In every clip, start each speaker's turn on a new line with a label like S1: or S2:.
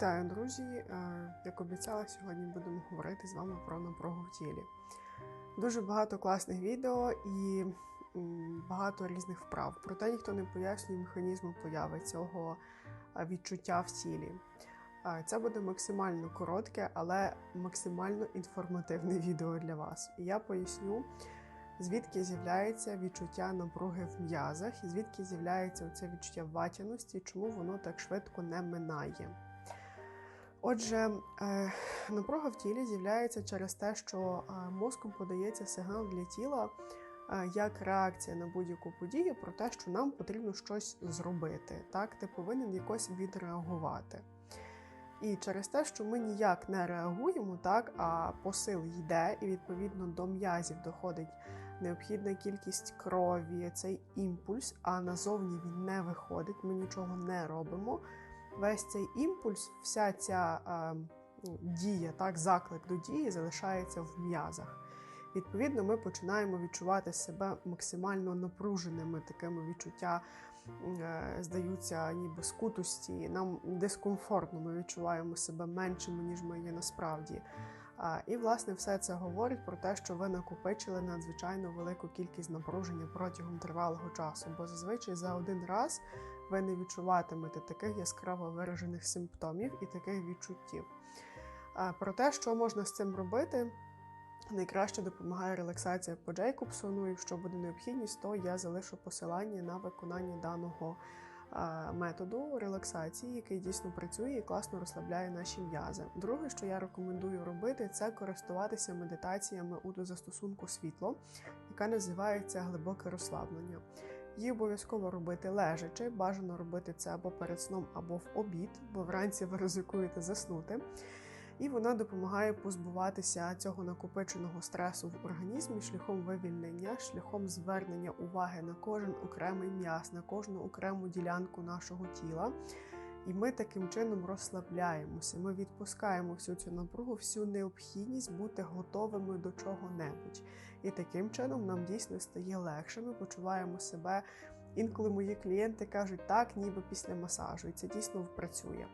S1: Вітаю, друзі! Е, Як обіцяла, сьогодні будемо говорити з вами про напругу в тілі. Дуже багато класних відео і багато різних вправ. Проте ніхто не пояснює механізму появи цього е, відчуття в тілі. Е, Це буде максимально коротке, але максимально інформативне відео для вас. І я поясню, звідки з'являється відчуття напруги в м'язах, і звідки з'являється це відчуття ватяності, чому воно так швидко не минає. Отже, е, напруга в тілі з'являється через те, що е, мозком подається сигнал для тіла е, як реакція на будь-яку подію про те, що нам потрібно щось зробити. Так, ти повинен якось відреагувати. І через те, що ми ніяк не реагуємо, так, а посил йде, і відповідно до м'язів доходить необхідна кількість крові, цей імпульс, а назовні він не виходить, ми нічого не робимо. Весь цей імпульс, вся ця е, дія, так, заклик до дії залишається в м'язах. Відповідно, ми починаємо відчувати себе максимально напруженими, такими відчуття е, здаються ніби скутості. Нам дискомфортно, ми відчуваємо себе меншими, ніж ми є насправді. І, власне, все це говорить про те, що ви накопичили надзвичайно велику кількість напруження протягом тривалого часу, бо зазвичай за один раз ви не відчуватимете таких яскраво виражених симптомів і таких відчуттів. Про те, що можна з цим робити, найкраще допомагає релаксація по Джейкобсону. Якщо буде необхідність, то я залишу посилання на виконання даного методу релаксації, який дійсно працює і класно розслабляє наші м'язи. Друге, що я рекомендую робити, це користуватися медитаціями у застосунку світло, яка називається глибоке розслаблення. Її обов'язково робити лежачи, бажано робити це або перед сном, або в обід, бо вранці ви ризикуєте заснути. І вона допомагає позбуватися цього накопиченого стресу в організмі шляхом вивільнення, шляхом звернення уваги на кожен окремий м'яз, на кожну окрему ділянку нашого тіла. І ми таким чином розслабляємося. Ми відпускаємо всю цю напругу, всю необхідність бути готовими до чого-небудь. І таким чином нам дійсно стає легше. Ми почуваємо себе. Інколи мої клієнти кажуть, так, ніби після масажу, і це дійсно працює.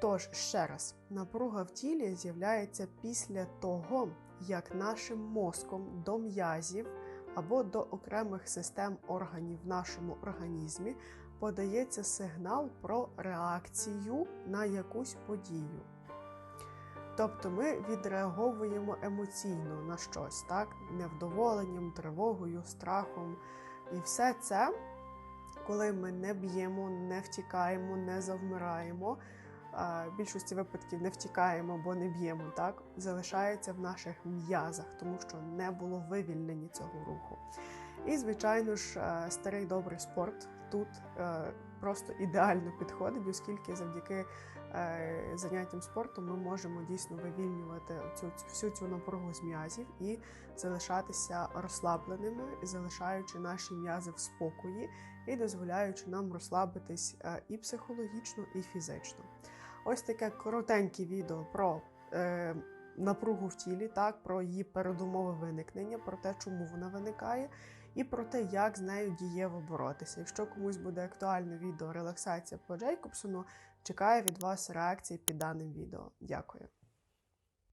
S1: Тож, ще раз, напруга в тілі з'являється після того, як нашим мозком до м'язів або до окремих систем органів в нашому організмі подається сигнал про реакцію на якусь подію. Тобто ми відреаговуємо емоційно на щось, так? невдоволенням, тривогою, страхом. І все це, коли ми не б'ємо, не втікаємо, не завмираємо, в більшості випадків не втікаємо, бо не б'ємо, так залишається в наших м'язах, тому що не було вивільнення цього руху. І, звичайно ж, е, старий добрий спорт тут е, просто ідеально підходить, оскільки завдяки е, заняттям спортом ми можемо дійсно вивільнювати цю всю цю напругу з м'язів і залишатися розслабленими, залишаючи наші м'язи в спокої і дозволяючи нам розслабитись і психологічно, і фізично. Ось таке коротеньке відео про е, напругу в тілі, так, про її передумови виникнення, про те, чому вона виникає, і про те, як з нею дієво боротися. Якщо комусь буде актуальне відео релаксація по Джейкобсону, чекаю від вас реакції під даним відео. Дякую.